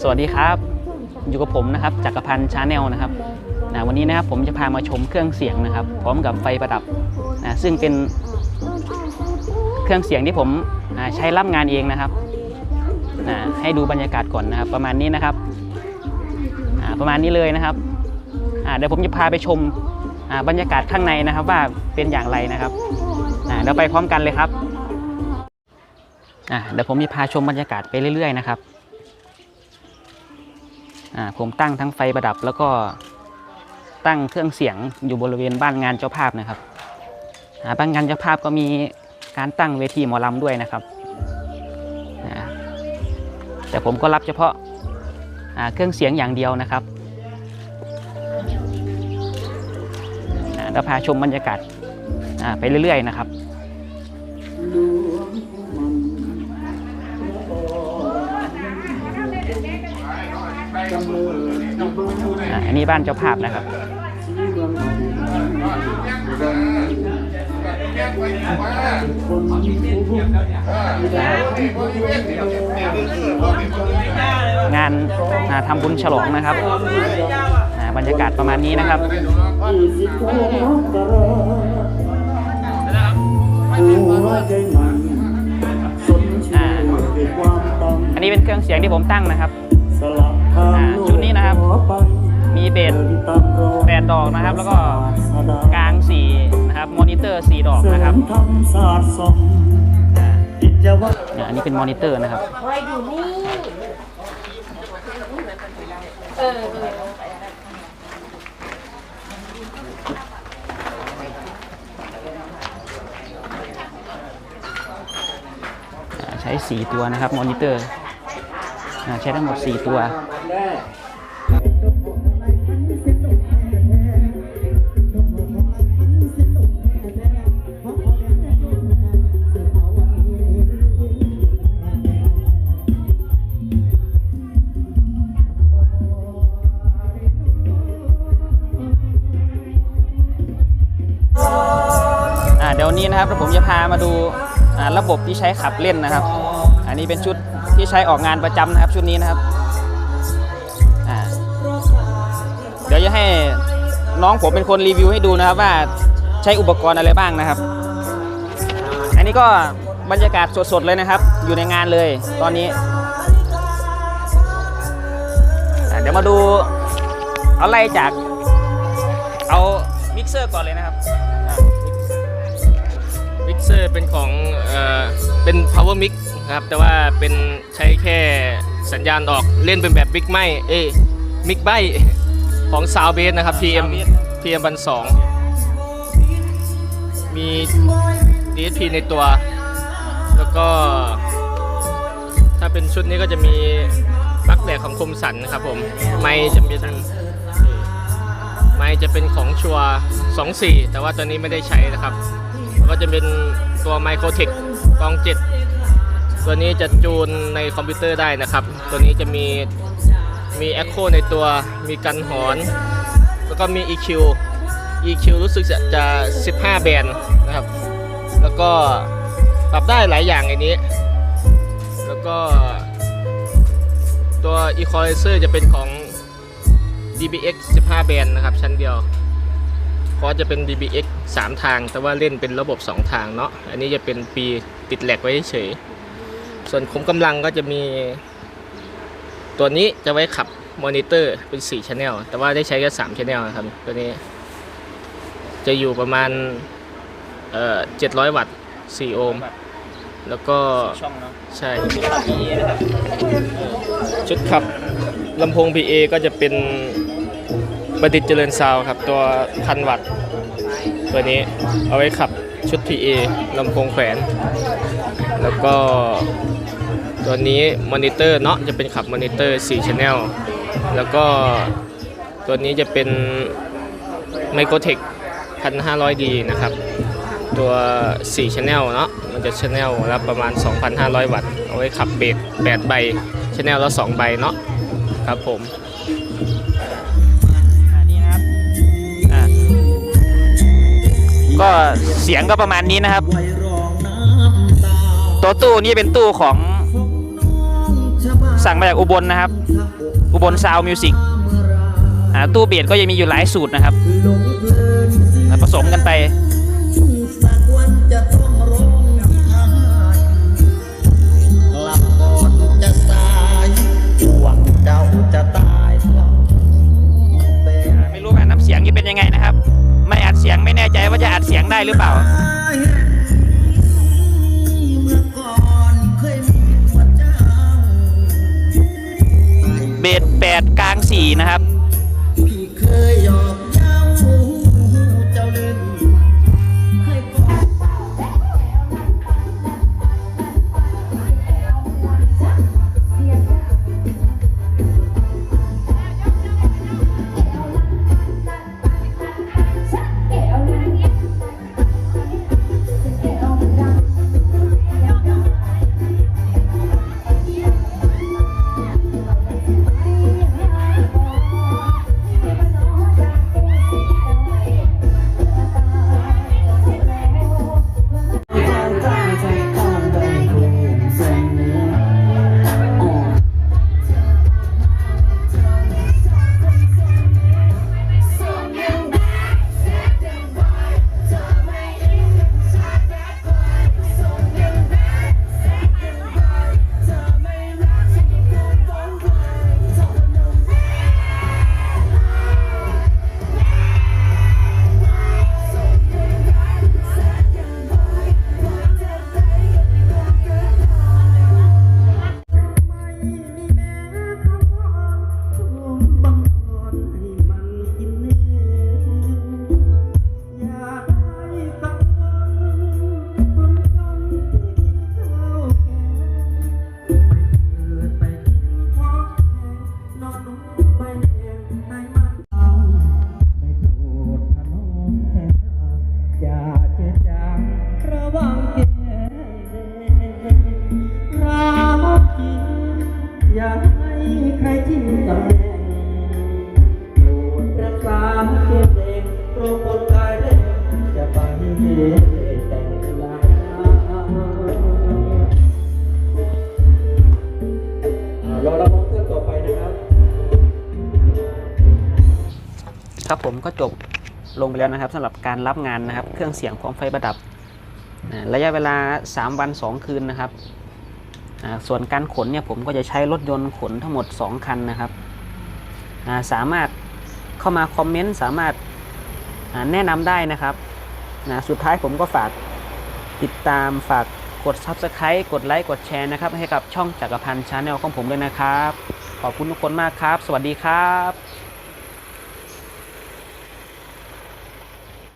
สวัสดีครับ อยู่กับผมนะครับจักรพันธ์ชาแนลนะครับนะวันนี้นะครับผมจะพามาชมเครื่องเสียงนะครับ พร้อมกับไฟประดับนะซึ่งเป็นเครื่องเสียงที่ผมใช้รับงานเองนะครับนะให้ดูบรรยากาศก่อนนะครับ ประมาณนี้นะครับประมาณนี้เลยนะครับเดี๋ยวผมจะพาไปชมบรรยากาศข้างในนะครับว่าเป็นอย่างไรนะครับอ่าเดี๋ยวไปพร้อมกันเลยครับเดี๋ยวผมจะพาชมบรรยากาศไปเรื่อยๆนะครับ ผมตั้งทั้งไฟประดับแล้วก็ตั้งเครื่องเสียงอยู่บริเวณบ้านงานเจ้าภาพนะครับบ้านงานเจ้าภาพก็มีการตั้งเวทีหมอลำด้วยนะครับ แต่ผมก็รับเฉพาะาเครื่องเสียงอย่างเดียวนะครับอ่าเดี๋ยวพาชมบรรยากาศาไปเรื่อย ๆ นะครับ อันนี้บ้านเจ้าภาพนะครับ งานาทำบุญฉลองนะครับ บรรยากาศประมาณนี้นะครับอันนี้เป็นเครื่องเสียงที่ผมตั้งนะครับ อ่าชุดนี้นะครับ มีเบสแปดดอกนะครับ แล้วก็กลางสี่นะครับ มอนิเตอร์สี่ดอกนะครับอันนี้เป็นมอนิเตอร์นะครับไว้อยู่นี่เออใช้ 4 ตัวนะครับ มอนิเตอร์ใช้ทั้งหมด 4 ตัว อ่เดี๋ยวนี้นะครับผมจะพามาดูระบบที่ใช้ขับเล่นนะครับ อันนี้เป็นชุดที่ใช้ออกงานประจำนะครับชุดนี้นะครับ ให้น้องผมเป็นคนรีวิวให้ดูนะครับว่าใช้อุปกรณ์อะไรบ้างนะครับ อันนี้ก็บรรยากาศสดๆเลยนะครับ อยู่ในงานเลยตอนนี้ เดี๋ยวมาดูเอาไล่จาก เอามิกเซอร์ก่อนเลยนะครับมิกเซอร์เป็นของเออเป็น power mix นะครับ แต่ว่าเป็นใช้แค่สัญญาณออกเล่นเป็นแบบบิ๊กไม่เอ้มิกไบ ของ Sound Base นะครับ PM PM บันสองมี DSP ในตัว แล้วก็ ถ้าเป็นชุดนี้ก็จะมีปลั๊กแดกของคมสันนะครับผมไม่จะเป็นไม่จะเป็นของชัวร์24แต่ว่าตัวนี้ไม่ได้ใช้นะครับแล้วก็จะเป็นตัวไมโครเทคกองเจ็ดตัวนี้จะจูนในคอมพิวเตอร์ได้นะครับ ตัวนี้จะมี มี Echo ในตัว มีกันหอน แล้วก็มี EQ EQ รู้สึกจะจะ 15 แบนนะครับ แล้วก็ปรับได้หลายอย่างในนี้ แล้วก็ตัว Equalizer จะเป็นของ DBX 15 แบนนะครับ ชั้นเดียวเพราะจะเป็น DBX 3 ทาง แต่ว่าเล่นเป็นระบบ 2 ทางเนาะ อันนี้จะเป็นปีติดแหลกไว้เฉย ส่วนคุมกำลังก็จะมี ตัวนี้จะไว้ขับมอนิเตอร์เป็น4 Channel แต่ว่าได้ใช้แค่3 Channel นะครับ ตัวนี้ จะอยู่ประมาณเอ่อ700 วัตต์ 4 โอห์ม แล้วก็ช่องเนาะใช่มีนะครับชุดขับลำโพง PA ก็จะเป็นประดิษฐ์เจริญซาวด์ครับ ตัวพันวัตต์ตัวนี้เอาไว้ขับชุด PA ลำโพงแขวน แล้วก็ ตัวนี้มอนิเตอร์เนาะจะเป็นขับมอนิเตอร์4 Channel แล้วก็ตัวนี้จะเป็น Microtech 1500D นะครับ ตัว 4 Channel เนาะมันจะ Channel ละประมาณ 2,500 วัตต์เอาไว้ขับเบส8ใบ Channel ละ2ใบเนาะครับผมอันนี้นะครับอ่าก็เสียงก็ประมาณนี้นะครับ ตัวตู้นี่เป็นตู้ของ สั่งมาจากอุบลนะครับ อุบลซาวมิวสิกอ่าตู้เบียดก็ยังมีอยู่หลายสูตรนะครับ ผสมกันไปไห้กลับก่อนจะสายหวังเจ้าจะตายเปล่าแม่รู้ว่าน้ำเสียงจะเป็นยังไงนะครับ ไม่อัดเสียงไม่แน่ใจว่าจะอัดเสียงได้หรือเปล่า เบสแปดกลางสี่นะครับ ครื่องต่อไปนะครับครับผมก็จบลงไปแล้วนะครับสำหรับการรับงานนะครับ เครื่องเสียงพร้อมไฟประดับ ระยะเวลา 3 วัน 2 คืนนะครับ ส่วนการขนเนี่ยผมก็จะใช้รถยนต์ขนทั้งหมด 2 คันนะครับ สามารถเข้ามาคอมเมนต์สามารถแนะนำได้นะครับ นะสุดท้ายผมก็ฝากติดตามฝากกด Subscribe กดไลค์กดแชร์นะครับ ให้กับช่องจักรพันธ์ชาแนลของผมด้วยนะครับ ขอบคุณทุกคนมากครับ สวัสดีครับ